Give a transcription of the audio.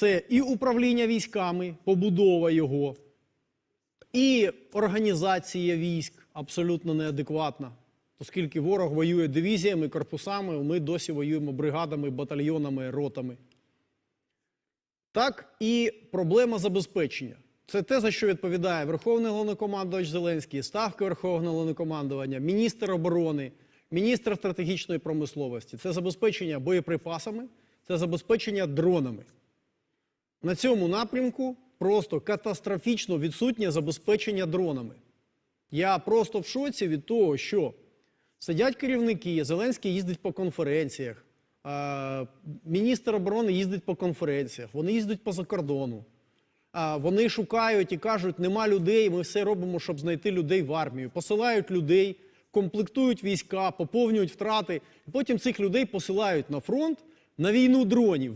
Це і управління військами, побудова його, і організація військ абсолютно неадекватна. Оскільки ворог воює дивізіями, корпусами, ми досі воюємо бригадами, батальйонами, ротами. Так і проблема забезпечення. Це те, за що відповідає Верховний головнокомандувач Зеленський, ставка Верховного головнокомандування, міністр оборони, міністр стратегічної промисловості. Це забезпечення боєприпасами, це забезпечення дронами. На цьому напрямку просто катастрофічно відсутнє забезпечення дронами. Я просто в шоці від того, що сидять керівники, Зеленський їздить по конференціях, міністр оборони їздить по конференціях, вони їздять по закордону. Вони шукають і кажуть, нема людей, ми все робимо, щоб знайти людей в армію. Посилають людей, комплектують війська, поповнюють втрати. Потім цих людей посилають на фронт на війну дронів.